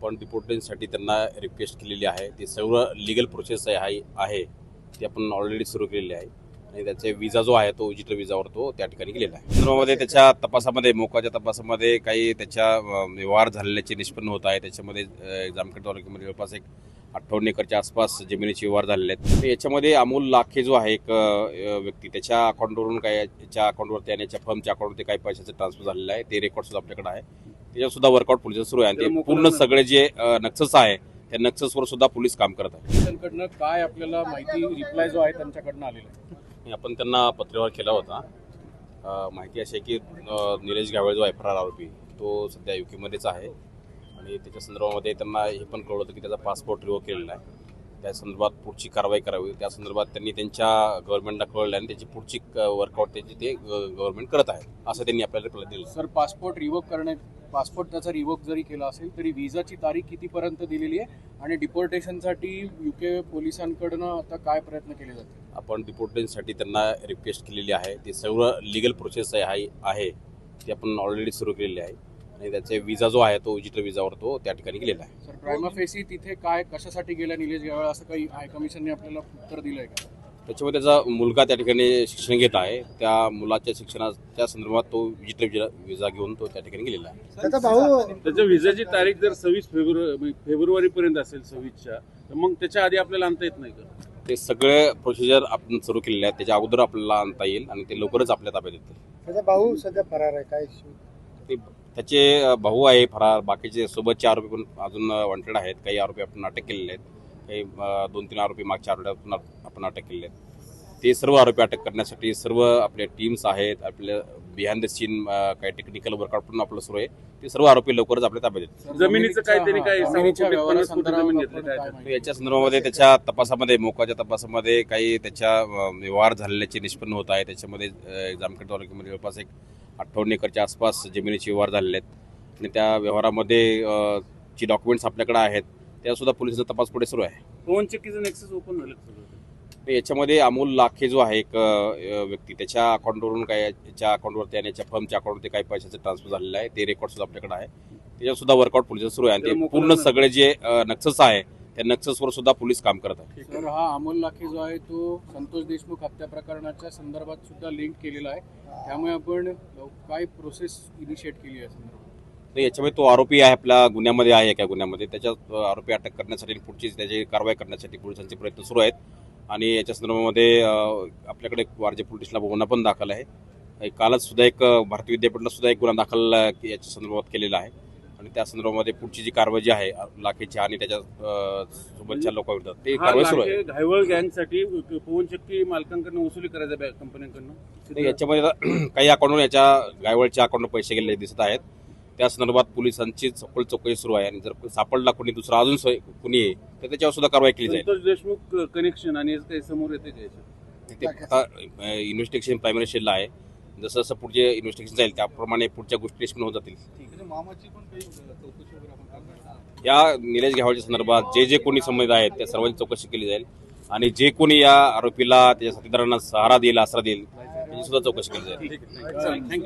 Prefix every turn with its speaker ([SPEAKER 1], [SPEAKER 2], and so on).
[SPEAKER 1] आपण डिपोर्टेशनसाठी त्यांना रिक्वेस्ट केलेली आहे. ती सर्व लिगल प्रोसेस आहे आहे ती आपण ऑलरेडी सुरू केलेली आहे. आणि त्याचे विजा जो आहे तो डिजिटल विजावर तो त्या ठिकाणी गेलेला आहे. संदर्भामध्ये त्याच्या तपासामध्ये मोकाच्या तपासामध्ये काही त्याच्या व्यवहार झालेल्याचे निष्पन्न होत आहे. त्याच्यामध्ये जामखेड तालुक्यामध्ये जवळपास एक अठ्ठावन्न एकरच्या आसपास जमिनीचे व्यवहार झालेले आहेत याच्यामध्ये अमोल लाखे जो आहे एक व्यक्ती त्याच्या अकाउंटवरून काय याच्या अकाउंटवरती आणि याच्या फर्मच्या अकाउंटवरती काही पैशाचं ट्रान्सफर झालेलं आहे. ते रेकॉर्ड सुद्धा आपल्याकडे आहे. त्याच्यावर सुद्धा वर्कआउट पोलीस सुरू आहे आणि ते पूर्ण सगळे जे नक्सस आहे त्या नक्ससवर सुद्धा पोलीस काम करत आहे
[SPEAKER 2] पोलिसांकडनं काय आपल्याला माहिती रिप्लाय जो आहे त्यांच्याकडनं आलेला आहे?
[SPEAKER 1] आपण त्यांना पत्रव्यवहार केला होता. माहिती अशी आहे की निलेश गावळे जो आहे फरार आरोपी तो सध्या यू केमध्येच आहे. आणि त्याच्या संदर्भामध्ये त्यांना हे पण कळलं होतं की त्याचा पासपोर्ट रिवोक केलेला आहे त्या संदर्भात पुढची कारवाई करावी. त्या संदर्भात त्यांनी त्यांच्या गव्हर्नमेंटला कळलं आणि त्याची पुढची वर्कआउट त्याची ते गव्हर्नमेंट करत आहे. असं त्यांनी आपल्याला रिप्लाय दिलं
[SPEAKER 2] सर पासपोर्ट रिवोक करणे पासपोर्ट त्याचा रिवोक जरी केला असेल तरी विजाची तारीख कितीपर्यंत दिलेली आहे आणि डिपोर्टेशनसाठी युके पोलिसांकडनं आता काय प्रयत्न केले जातील?
[SPEAKER 1] आपण डिपोर्टेशनसाठी त्यांना रिक्वेस्ट केलेली आहे. ती सर्व लिगल प्रोसेस आहे आहे ती आपण ऑलरेडी सुरू केलेली आहे. आणि त्याचे विजा जो आहे तो डिजिटल विजावर तो त्या ठिकाणी गेलेला आहे.
[SPEAKER 2] सर प्रायमाफेसी तिथे काय कशासाठी गेला निलेश गावळ? असं काही हाय कमिशनने आपल्याला उत्तर दिलंय का?
[SPEAKER 1] त्याच्यामध्ये त्याचा मुलगा त्या ठिकाणी शिक्षण घेत आहे. त्या मुलाच्या शिक्षणाच्या संदर्भात तो डिजिटल विजा विजा घेऊन तो त्या ठिकाणी गेलेला आहे.
[SPEAKER 3] त्याचा भाऊ
[SPEAKER 4] त्याच्या विजेची तारीख जर सव्वीस फेब्रुवारी फेब्रुवारी पर्यंत असेल सव्वीसच्या तर मग त्याच्या आधी आपल्याला आणता येत नाही का?
[SPEAKER 1] ते सगळे प्रोसिजर आपण सुरू केलेले आहेत. त्याच्या अगोदर आपल्याला आणता येईल आणि ते लवकरच आपल्या ताब्यात येतील.
[SPEAKER 3] त्याचा भाऊ सध्या फरार आहे. काय?
[SPEAKER 1] ते त्याचे भाऊ आहे फरार. बाकीचे सोबतचे आरोपी पण अजून वॉन्टेड आहेत. काही आरोपी आपण अटक केलेले आहेत. काही दोन तीन आरोपी मागच्या आठवड्यात पण आपण अटक केलेले आहेत. ते सर्व आरोपी अटक करण्यासाठी सर्व आपल्या टीम्स आहेत. आपल्या बिहाइंड द सीन काही टेक्निकल वर्कआउट पण आपलं सुरू आहे. ते सर्व आरोपी लवकरच आपल्या ताब्यात
[SPEAKER 2] सर,
[SPEAKER 4] जमिनीचं काहीतरी
[SPEAKER 2] हा? माहिती?
[SPEAKER 1] याच्या संदर्भामध्ये त्याच्या तपासामध्ये मोकाच्या तपासामध्ये काही त्याच्या व्यवहार झालेल्याचे निष्पन्न होत आहे. त्याच्यामध्ये जामखेड तालुक्यामध्ये जवळपास एक अठ्ठावन्न एकरच्या आसपास जमिनीचे व्यवहार झालेले आहेत. आणि त्या व्यवहारामध्ये जी डॉक्युमेंट्स आपल्याकडे आहेत त्या सुद्धा पोलिसांचा तपास पुढे सुरू आहे.
[SPEAKER 4] पवन चक्कीचं नेक्सस ओपन झालं
[SPEAKER 1] याच्यामध्ये अमोल लाखे जो आहे एक व्यक्ती त्याच्या अकाउंटवरून काय याच्या अकाउंटवरती आणि याच्या फर्मच्या अकाउंटवरती काही पैशाचं ट्रान्सफर झालेलं आहे. ते रेकॉर्ड सुद्धा आपल्याकडे आहे. त्याच्यावर सुद्धा वर्कआउट पोलीस सुरू आहे. आणि ते पूर्ण सगळे जे नक्सस आहे त्या नक्ससवर सुद्धा पोलीस काम करत आहे
[SPEAKER 2] सर हा अमोल लाखे जो आहे तो संतोष देशमुख हत्या प्रकरणाच्या संदर्भात सुद्धा लिंक केलेला आहे. त्यामुळे आपण काय प्रोसेस इनिशिएट केली आहे
[SPEAKER 1] तर याच्यामध्ये तो आरोपी आहे आपल्या गुन्ह्यामध्ये आहे एका गुन्ह्यामध्ये. त्याच्या आरोपी अटक करण्यासाठी आणि पुढची त्याची कारवाई करण्यासाठी पोलिसांचे प्रयत्न सुरू आहेत. आणि याच्या संदर्भामध्ये आपल्याकडे वारजे पोलीस स्टेशनला गुन्हा पण दाखल आहे. कालच सुद्धा एक भारतीय विद्यापीठला सुद्धा एक गुन्हा दाखल याच्या संदर्भात केलेला आहे. आणि त्या संदर्भामध्ये पुढची जी कारवाई जी आहे लाखेची आणि त्याच्या सोबतच्या लोकांविरुद्ध ते कारवाई सुरू आहे.
[SPEAKER 4] घायवळ गँगसाठी पवन चक्की मालकांकडनं वसुली करायच्या बॅ- कंपन्यांकडनं?
[SPEAKER 1] याच्यामध्ये काही अकाउंटवर याच्या गायवळच्या अकाउंटवर पैसे गेलेले दिसत आहेत. त्या संदर्भात पोलिसांची सखोल चौकशी सुरू आहे आणि जर सापडला कोणी दुसरा अजून कोणी आहे, तर त्याच्यावर सुद्धा कारवाई केली जाईल.
[SPEAKER 4] देशमुख कनेक्शन आणि काही समोर येते
[SPEAKER 1] इन्व्हेस्टिगेशन प्रायमरी स्टेजला आहे. जसं जसं पुढचे इन्व्हेस्टिगेशन जाईल त्याप्रमाणे पुढच्या गोष्टी निष्पन्न होत जातील. या निलेश घ्यावाच्या संदर्भात जे जे कोणी संबंधित आहेत त्या सर्वांची चौकशी केली जाईल. आणि जे कोणी या आरोपीला त्याच्या साथीदारांना सहारा देईल आसरा देईल त्याची सुद्धा चौकशी केली जाईल.